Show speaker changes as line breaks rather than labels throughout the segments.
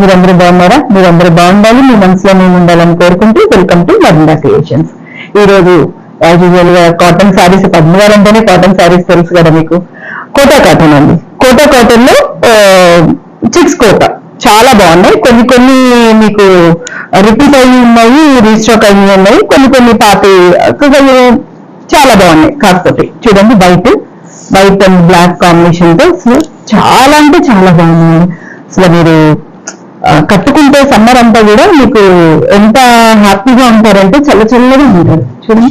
మీరందరూ బాగున్నారా? మీరందరూ బాగుండాలి. మీ మనసులో నేను ఉండాలని కోరుకుంటూ వెల్కమ్ టు మరిందా క్రియేషన్స్ ఈ రోజు యాజ్ యూజువల్గా కాటన్ శారీస్ పద్మవారం అంటేనే కాటన్ శారీస్ తెలుసు కదా మీకు. కోటా కాటన్ అండి. కోటా కాటన్లో చిక్స్ కోట. చాలా బాగున్నాయి. కొన్ని కొన్ని మీకు రిపీట్ అయ్యి ఉన్నాయి రీస్టాక్ అయ్యి ఉన్నాయి. కొన్ని కొన్ని పాతి చాలా బాగున్నాయి. కాకపోతే చూడండి వైట్. వైట్ అండ్ బ్లాక్ కాంబినేషన్తో చాలా అంటే చాలా బాగున్నాయి. అసలు మీరు కట్టుకుంటే సమ్మర్ అంతా కూడా మీకు ఎంత హ్యాపీగా ఉంటారంటే చల్ల చల్లగా ఉంటారు చూడండి.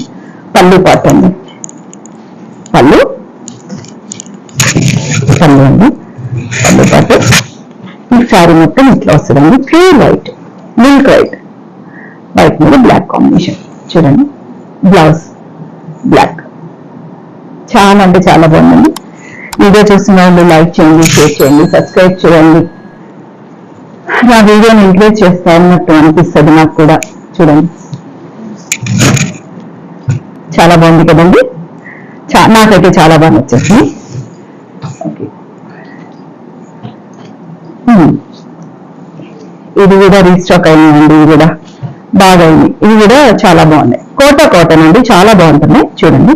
పళ్ళు పాట అండి పళ్ళు. పళ్ళు అండి. పళ్ళు పాట ఈ శారీ మొత్తం ఇట్లా వస్తుందండి. Pure white milk white white మీద బ్లాక్ కాంబినేషన్ చూడండి. బ్లౌజ్ బ్లాక్ చాలా అంటే చాలా బాగుందండి. వీడియో చూస్తున్న వాళ్ళు లైక్ చేయండి షేర్ చేయండి సబ్స్క్రైబ్ చేయండి. నా వీడియోని ఎంకరేజ్ చేస్తా అన్నట్టు అనిపిస్తుంది నాకు కూడా. చూడండి. చాలా బాగుంది కదండి? చా- నాకైతే చాలా బాగా నచ్చేసింది ఇది కూడా రీస్టాక్ అయినాయండి ఇది కూడా బాగా అయింది ఇది కూడా చాలా బాగున్నాయి కోట కాటన్ అండి చాలా బాగుంటున్నాయి చూడండి.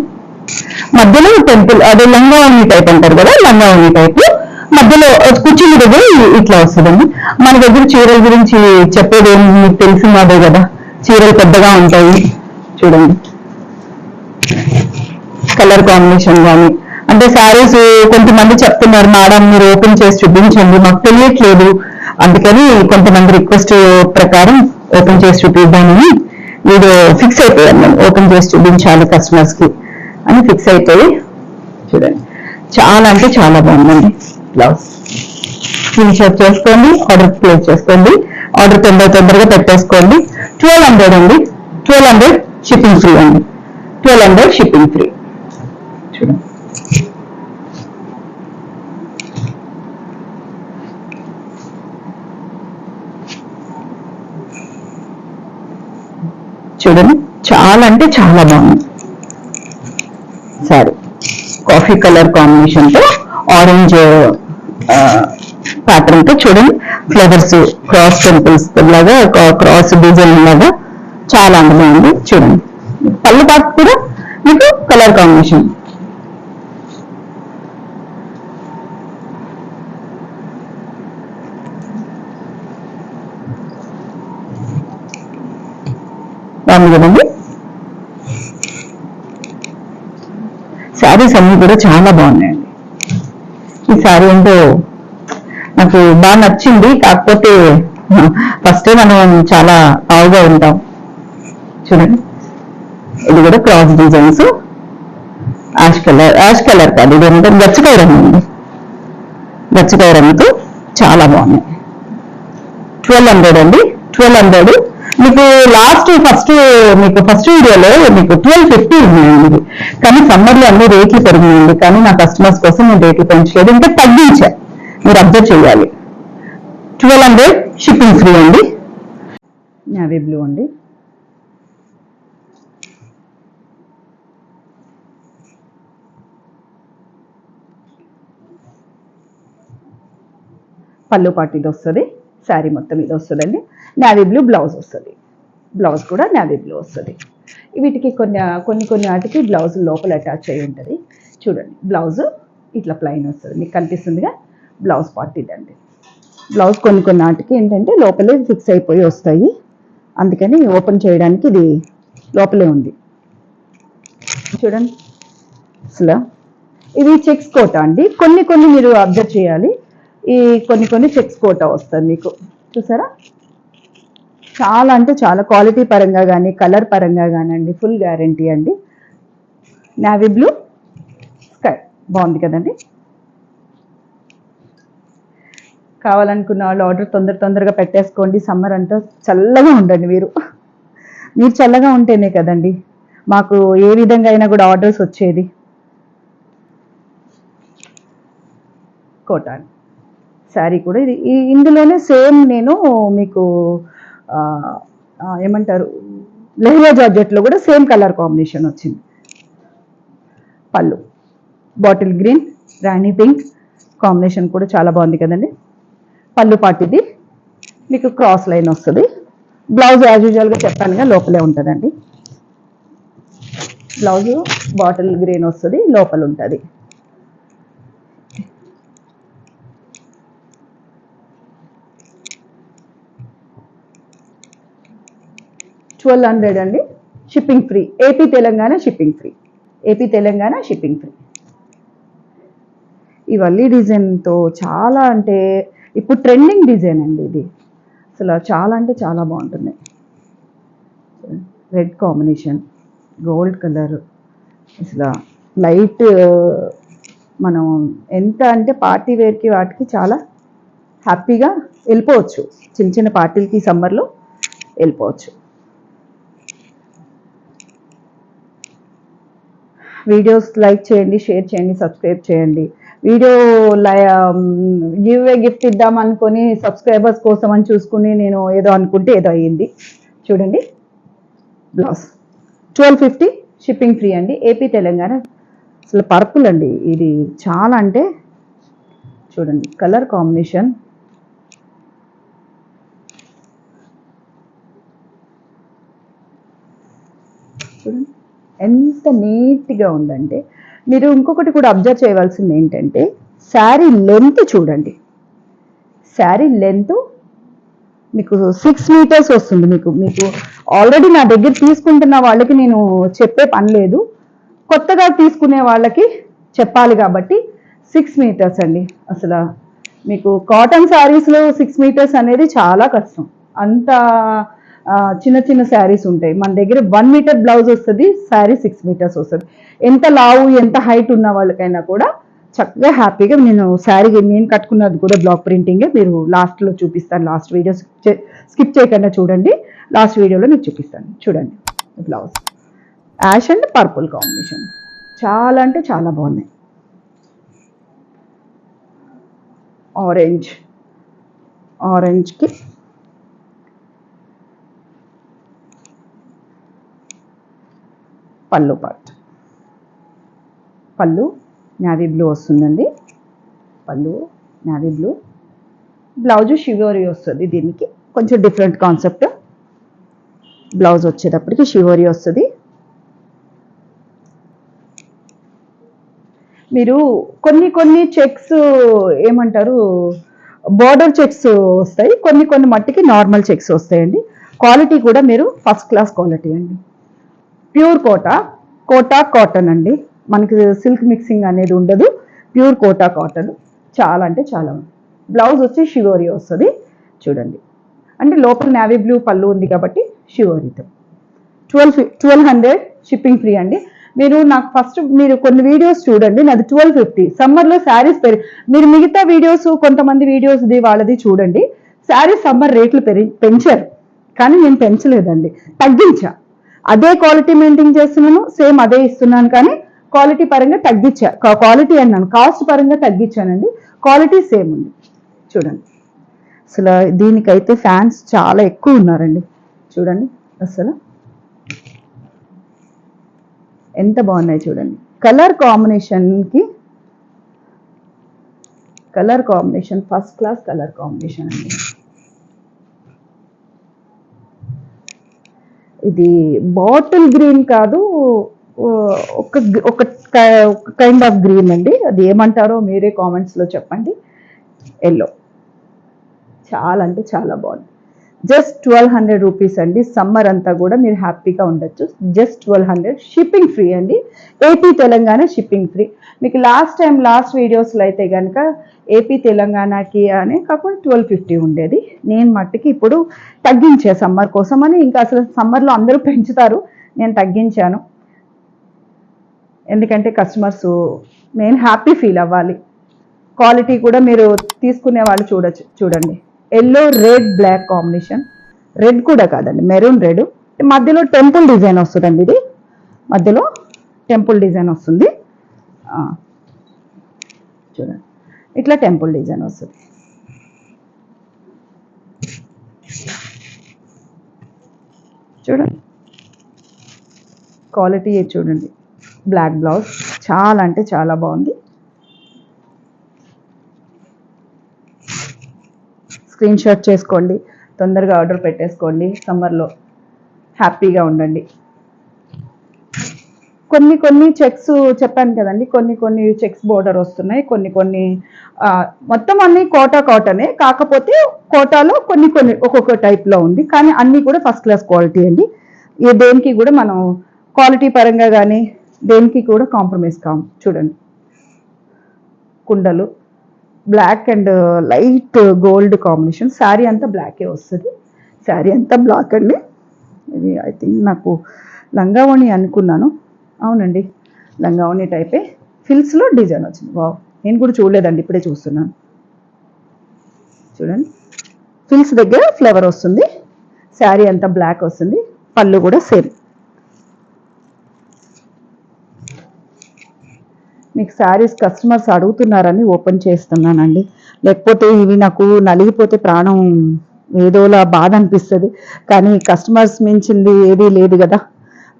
మధ్యలో టెంపుల్ అదే లంగావణి టైప్ అంటారు కదా లంగావణి టైప్. మధ్యలో కుర్చీల దగ్గర ఇట్లా వస్తుందండి. మన దగ్గర చీరల గురించి చెప్పేది మీకు మీకు తెలిసినదే కదా? చీరలు పెద్దగా ఉంటాయి చూడండి. కలర్ కాంబినేషన్ కానీ అంటే శారీస్ కొంతమంది చెప్తున్నారు మేడం మీరు ఓపెన్ చేసి చూపించండి. మాకు తెలియట్లేదు. అందుకని కొంతమంది రిక్వెస్ట్ ప్రకారం ఓపెన్ చేసి చూపిద్దామని వీడియో ఫిక్స్ అయిపోయాను మేము ఓపెన్ చేసి చూపించాలి కస్టమర్స్కి. అని ఫిక్స్ అయిపోయి చూడండి. చాలా అంటే చాలా బాగుందండి. బ్లౌజ్ స్క్రీన్ చేసుకోండి. ఆర్డర్ ప్లేస్ చేసుకోండి. ఆర్డర్ తొందర తొందరగా పెట్టేసుకోండి. ట్వెల్వ్ హండ్రెడ్ అండి. ట్వెల్వ్ హండ్రెడ్ షిప్పింగ్ ఫ్రీ అండి. ట్వెల్వ్ హండ్రెడ్ షిప్పింగ్ ఫ్రీ చూడండి. చూడండి చాలా అంటే చాలా బాగుంది. సారీ కాఫీ కలర్ కాంబినేషన్తో ఆరెంజ్ ప్యాటర్న్తో చూడండి. ఫ్లవర్స్ క్రాస్ టెంపుల్స్ లాగా క్రాస్ డిజైన్ లాగా చాలా అందంగా ఉంది. చూడండి. పళ్ళు పాటు కూడా మీకు కలర్ కాంబినేషన్ బాగుంది కదండి? శారీస్ అన్ని కూడా చాలా బాగున్నాయి ఈ సారీ ఏంటో నాకు బాగా నచ్చింది. కాకపోతే ఫస్ట్ మనం చాలా ఆవుగా ఉంటాం. చూడండి. ఇది కూడా cross designs. Ash colour ash colour కాదు. ఇది ఏంటంటే గచ్చకాయ రంగు అండి. గచ్చకాయ రంగుతో చాలా బాగున్నాయి. ట్వెల్వ్ హండ్రెడ్ అండి. ట్వెల్వ్ హండ్రెడ్ మీకు లాస్ట్ ఫస్ట్ మీకు ఫస్ట్ వీడియోలో మీకు ట్వెల్వ్ ఫిఫ్టీ ఉన్నాయండి. కానీ సమ్మర్లో అన్ని రేట్లు పెరిగినాయండి. కానీ నా కస్టమర్స్ కోసం నేను రేట్లు పెంచలేదు. ఇంకా తగ్గించా. మీరు అబ్జర్వ్ చేయాలి. ట్వెల్వ్ హండ్రెడ్ షిప్పింగ్ ఫ్రీ అండి. నావీ బ్లూ అండి. పళ్ళు పాటు ఇది వస్తుంది శారీ మొత్తం ఇది వస్తుందండి. నావీ బ్లూ బ్లౌజ్ వస్తుంది. బ్లౌజ్ కూడా నావీ బ్లూ వస్తుంది. వీటికి కొన్ని కొన్ని కొన్ని వాటికి బ్లౌజ్ లోపల అటాచ్ అయి ఉంటుంది. చూడండి బ్లౌజ్ ఇట్లా ప్లైన్ వస్తుంది. మీకు కనిపిస్తుందిగా? బ్లౌజ్ పార్ట్ ఇదండి. బ్లౌజ్ కొన్ని కొన్ని వాటికి ఏంటంటే లోపలే ఫిక్స్ అయిపోయి వస్తాయి. అందుకని ఓపెన్ చేయడానికి ఇది లోపలే ఉంది. చూడండి. అసలు ఇది చెక్స్ కోట అండి. కొన్ని కొన్ని మీరు అబ్జర్వ్ చేయాలి. ఈ కొన్ని కొన్ని చెక్స్ కోట వస్తుంది మీకు. చూసారా? చాలా అంటే చాలా క్వాలిటీ పరంగా కానీ కలర్ పరంగా కానివ్వండి ఫుల్ గ్యారంటీ అండి. నావీ బ్లూ స్కై బాగుంది కదండి. కావాలనుకున్న వాళ్ళు ఆర్డర్ తొందర తొందరగా పెట్టేసుకోండి. సమ్మర్ అంతా చల్లగా ఉండండి మీరు. మీరు చల్లగా ఉంటేనే కదండి. మాకు ఏ విధంగా అయినా కూడా ఆర్డర్స్ వచ్చేది. కోటాన్. శారీ కూడా ఇది. ఈ- ఇందులోనే సేమ్ నేను మీకు ఏమంటారు? లెహరియా జార్జెట్లో కూడా సేమ్ కలర్ కాంబినేషన్ వచ్చింది. పళ్ళు. Bottle green rani pink combination కూడా చాలా బాగుంది కదండి. పళ్ళు పాటిది
మీకు క్రాస్ లైన్ వస్తుంది. బ్లౌజ్ యాజ్ యూజువల్గా చెప్పానుగా లోపలే ఉంటుందండి. బ్లౌజ్ బాటిల్ గ్రీన్ వస్తుంది లోపల ఉంటుంది. ట్వెల్వ్ హండ్రెడ్ అండి shipping free. AP Telangana shipping free. AP Telangana shipping free. ఈ వల్లీ డిజైన్తో చాలా అంటే ఇప్పుడు ట్రెండింగ్ డిజైన్ అండి ఇది. అసలు చాలా అంటే చాలా బాగుంటుంది. Red combination gold colour. అసలు లైట్ మనం ఎంత అంటే పార్టీ వేర్కి వాటికి చాలా హ్యాపీగా వెళ్ళిపోవచ్చు. చిన్న చిన్న పార్టీలకి సమ్మర్లో వెళ్ళిపోవచ్చు. వీడియోస్ లైక్ చేయండి షేర్ చేయండి సబ్స్క్రైబ్ చేయండి. వీడియో గివ్ ఏ గిఫ్ట్ ఇద్దాం అనుకొని సబ్స్క్రైబర్స్ కోసం అని చూసుకుని నేను ఏదో అనుకుంటే ఏదో అయ్యింది. చూడండి. Blouse twelve fifty shipping free అండి. ఏపీ తెలంగాణ. అసలు పర్పుల్ అండి. ఇది చాలా అంటే చూడండి. కలర్ కాంబినేషన్ చూడండి. ఎంత నీట్గా ఉందంటే మీరు ఇంకొకటి కూడా అబ్జర్వ్ చేయవలసింది ఏంటంటే శారీ లెంత్ చూడండి. శారీ లెంత్ మీకు సిక్స్ మీటర్స్ వస్తుంది మీకు. మీకు ఆల్రెడీ నా దగ్గర తీసుకుంటున్న వాళ్ళకి నేను చెప్పే పని లేదు. కొత్తగా తీసుకునే వాళ్ళకి చెప్పాలి కాబట్టి సిక్స్ మీటర్స్ అండి. అసలు మీకు కాటన్ శారీస్లో సిక్స్ మీటర్స్ అనేది చాలా కష్టం. అంత చిన్న చిన్న శారీస్ ఉంటాయి. మన దగ్గర వన్ మీటర్ బ్లౌజ్ వస్తుంది శారీ సిక్స్ మీటర్స్ వస్తుంది. ఎంత లావు ఎంత హైట్ ఉన్న వాళ్ళకైనా కూడా చక్కగా హ్యాపీగా నేను శారీ నేను కట్టుకున్నది కూడా బ్లాక్ ప్రింటింగే మీరు లాస్ట్లో చూపిస్తాను. లాస్ట్ వీడియో స్కిప్ చేయకుండా చూడండి. లాస్ట్ వీడియోలో మీకు చూపిస్తాను. చూడండి. Blouse ash and purple combination చాలా అంటే చాలా బాగున్నాయి. ఆరెంజ్ ఆరెంజ్కి పళ్ళు పార్ట్ పళ్ళు నావీ బ్లూ వస్తుందండి. పళ్ళు నావీ బ్లూ బ్లౌజు షివోరీ వస్తుంది దీనికి. కొంచెం డిఫరెంట్ కాన్సెప్ట్ బ్లౌజ్ వచ్చేటప్పటికి షివోరీ వస్తుంది. మీరు కొన్ని కొన్ని చెక్స్ ఏమంటారు బార్డర్ చెక్స్ వస్తాయి. కొన్ని కొన్ని మట్టికి నార్మల్ చెక్స్ వస్తాయండి. క్వాలిటీ కూడా మీరు ఫస్ట్ క్లాస్ క్వాలిటీ అండి. ప్యూర్ కోటా కోటా కాటన్ అండి. మనకి సిల్క్ మిక్సింగ్ అనేది ఉండదు. ప్యూర్ కోటా కాటన్ చాలా అంటే చాలా బ్లౌజ్ వచ్చి షివోరి వస్తుంది. చూడండి. అంటే లోపల నావీ బ్లూ పళ్ళు ఉంది కాబట్టి షివోరితో. Twelve twelve hundred shipping free అండి. మీరు నాకు ఫస్ట్ మీరు కొన్ని వీడియోస్ చూడండి. నాది ట్వెల్వ్ ఫిఫ్టీ. సమ్మర్లో శారీస్ పెరి మీరు మిగతా వీడియోస్ కొంతమంది వీడియోస్ది వాళ్ళది చూడండి. శారీస్ సమ్మర్ రేట్లు పెరి పెంచారు. కానీ నేను పెంచలేదండి. తగ్గించా. అదే క్వాలిటీ మెయింటైన్ చేస్తున్నాను సేమ్ అదే ఇస్తున్నాను కానీ క్వాలిటీ పరంగా తగ్గించా క్వాలిటీ అన్నాను కాస్ట్ పరంగా తగ్గించానండి. క్వాలిటీ సేమ్ ఉంది. చూడండి. అసలు దీనికైతే ఫ్యాన్స్ చాలా ఎక్కువ ఉన్నారండి. చూడండి అసలు. ఎంత బాగున్నాయి చూడండి. కలర్ కాంబినేషన్కి colour combination first class colour combination అండి. ఇది బాటిల్ గ్రీన్ కాదు ఒక ఒక కైండ్ ఆఫ్ గ్రీన్ అండి. అది ఏమంటారో మీరే కామెంట్స్లో చెప్పండి. ఎల్లో. చాలా అంటే చాలా బాగుంది. జస్ట్ ట్వెల్వ్ హండ్రెడ్ రూపీస్ అండి. సమ్మర్ అంతా కూడా మీరు హ్యాపీగా ఉండొచ్చు. Just twelve hundred. Shipping free అండి. AP Telangana shipping free. మీకు లాస్ట్ టైం లాస్ట్ వీడియోస్లో అయితే కనుక ఏపీ తెలంగాణకి అని కాకుండా ట్వెల్వ్ ఫిఫ్టీ ఉండేది. నేను మట్టుకి ఇప్పుడు తగ్గించా సమ్మర్ కోసం అని. ఇంకా అసలు సమ్మర్లో అందరూ పెంచుతారు. నేను తగ్గించాను. ఎందుకంటే కస్టమర్స్ నేను హ్యాపీ ఫీల్ అవ్వాలి. క్వాలిటీ కూడా మీరు తీసుకునే వాళ్ళు చూడచ్చు. చూడండి. Yellow red black combination. Red కూడా కాదండి మెరూన్ రెడ్. మధ్యలో టెంపుల్ డిజైన్ వస్తుందండి ఇది. మధ్యలో టెంపుల్ డిజైన్ వస్తుంది. చూడండి. ఇట్లా టెంపుల్ డిజైన్ వస్తుంది. చూడండి. క్వాలిటీ చూడండి. Black blouse. చాలా అంటే చాలా బాగుంది. స్క్రీన్ షాట్ చేసుకోండి తొందరగా ఆర్డర్ పెట్టేసుకోండి సమ్మర్లో హ్యాపీగా ఉండండి. కొన్ని కొన్ని చెక్స్ చెప్పాను కదండి కొన్ని కొన్ని చెక్స్ బోర్డర్ వస్తున్నాయి కొన్ని కొన్ని మొత్తం అన్ని కోటా కాటనే కాకపోతే కోటాలో కొన్ని కొన్ని ఒక్కొక్క టైప్లో ఉంది కానీ అన్నీ కూడా ఫస్ట్ క్లాస్ క్వాలిటీ అండి. ఏ దేనికి కూడా మనం క్వాలిటీ పరంగా కానీ దేనికి కూడా కాంప్రమైజ్ కాము చూడండి. కుండలు. Black and light gold combination sari అంతా బ్లాకే వస్తుంది. శారీ అంతా బ్లాక్ అండి. ఇది ఐ థింక్ నాకు లంగావణి అనుకున్నాను. అవునండి. లంగావణి టైపే ఫిల్స్లో డిజైన్ వచ్చింది. వావ్ నేను కూడా చూడలేదండి. ఇప్పుడే చూస్తున్నాను. చూడండి. ఫిల్స్ దగ్గర ఫ్లేవర్ వస్తుంది. శారీ అంతా బ్లాక్ వస్తుంది. పళ్ళు కూడా సేమ్ మీకు శారీస్ కస్టమర్స్ అడుగుతున్నారని ఓపెన్ చేస్తున్నానండి. లేకపోతే ఇవి నాకు నలిగిపోతే ప్రాణం ఏదోలా బాధ అనిపిస్తుంది. కానీ కస్టమర్స్ మించింది ఏదీ లేదు కదా.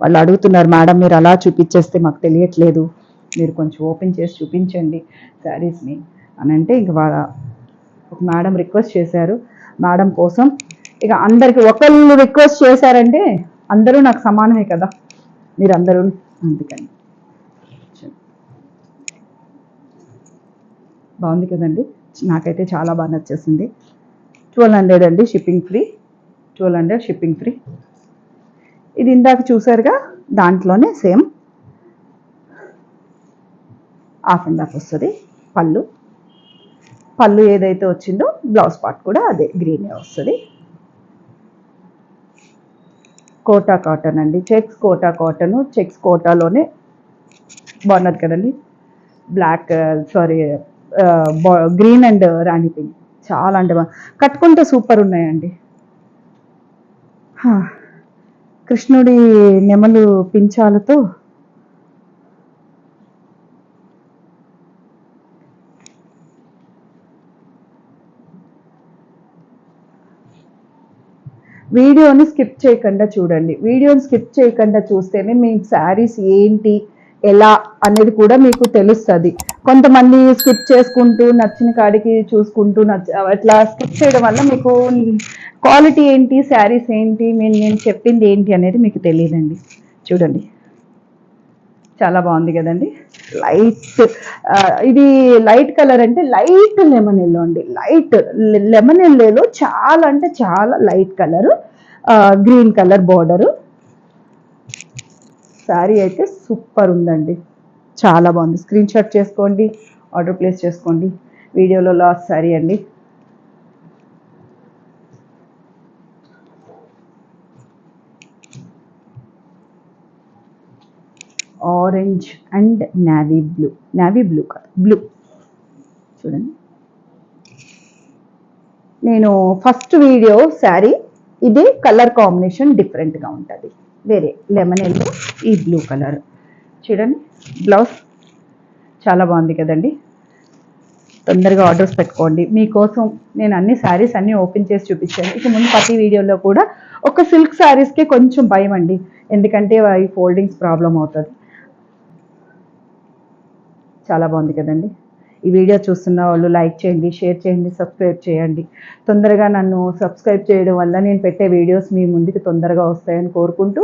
వాళ్ళు అడుగుతున్నారు మేడం మీరు అలా చూపించేస్తే మాకు తెలియట్లేదు. మీరు కొంచెం ఓపెన్ చేసి చూపించండి శారీస్ని అని అంటే ఇంక ఒక మేడం రిక్వెస్ట్ చేశారు. మేడం కోసం ఇక అందరికి ఒకళ్ళు రిక్వెస్ట్ చేశారంటే అందరూ నాకు సమానమే కదా. మీరందరూ అందుకని. బాగుంది కదండి. నాకైతే చాలా బాగా నచ్చేసింది. ట్వెల్వ్ హండ్రెడ్ అండి shipping free twelve hundred shipping free ఇది ఇందాక చూసారుగా దాంట్లోనే సేమ్ హాఫ్ అండ్ హాఫ్ వస్తుంది. పళ్ళు. పళ్ళు ఏదైతే వచ్చిందో బ్లౌజ్ పార్ట్ కూడా అదే గ్రీనే వస్తుంది. కోటా కాటన్ అండి. Checks Kota cotton. చెక్స్ కోటాలోనే బాగున్నది కదండి. Black sorry uh, green and rani pink. చాలా అంటే కట్టుకుంటే సూపర్ ఉన్నాయండి. కృష్ణుడి నెమలు పించాలతో వీడియోని స్కిప్ చేయకుండా చూడండి. వీడియోని స్కిప్ చేయకుండా చూస్తేనే మీ శారీస్ ఏంటి ఎలా అనేది కూడా మీకు తెలుస్తుంది. కొంతమంది స్కిప్ చేసుకుంటూ నచ్చిన కాడికి చూసుకుంటూ నచ్చ అట్లా స్కిప్ చేయడం వల్ల మీకు క్వాలిటీ ఏంటి శారీస్ ఏంటి నేను నేను చెప్పింది ఏంటి అనేది మీకు తెలియదండి. చూడండి. చాలా బాగుంది కదండి. లైట్ ఇది లైట్ కలర్ అంటే లైట్ లెమన్ ఎల్లో అండి. లైట్ లెమన్ ఎల్లోలో చాలా అంటే చాలా light colour green colour border sari అయితే సూపర్ ఉందండి. చాలా బాగుంది. స్క్రీన్ షాట్ చేసుకోండి ఆర్డర్ ప్లేస్ చేసుకోండి. వీడియోలో లాస్ట్ సారీ అండి. Orange and navy blue navy blue కాదు బ్లూ చూడండి. నేను ఫస్ట్ వీడియో శారీ ఇది కలర్ కాంబినేషన్ డిఫరెంట్గా ఉంటుంది. వేరే లెమన్ ఎల్లో ఈ బ్లూ కలర్ చూడండి. బ్లౌజ్ చాలా బాగుంది కదండి. తొందరగా ఆర్డర్స్ పెట్టుకోండి. మీకోసం నేను అన్ని శారీస్ అన్నీ ఓపెన్ చేసి చూపించాను. ఇక ముందు ప్రతి వీడియోలో కూడా ఒక సిల్క్ శారీస్కే కొంచెం భయం అండి. ఎందుకంటే ఈ ఫోల్డింగ్స్ ప్రాబ్లం అవుతుంది. చాలా బాగుంది కదండి. ఈ వీడియో చూస్తున్న వాళ్ళు లైక్ చేయండి షేర్ చేయండి సబ్స్క్రైబ్ చేయండి. తొందరగా నన్ను సబ్స్క్రైబ్ చేయడం వల్ల నేను పెట్టే వీడియోస్ మీ ముందుకు తొందరగా వస్తాయని కోరుకుంటూ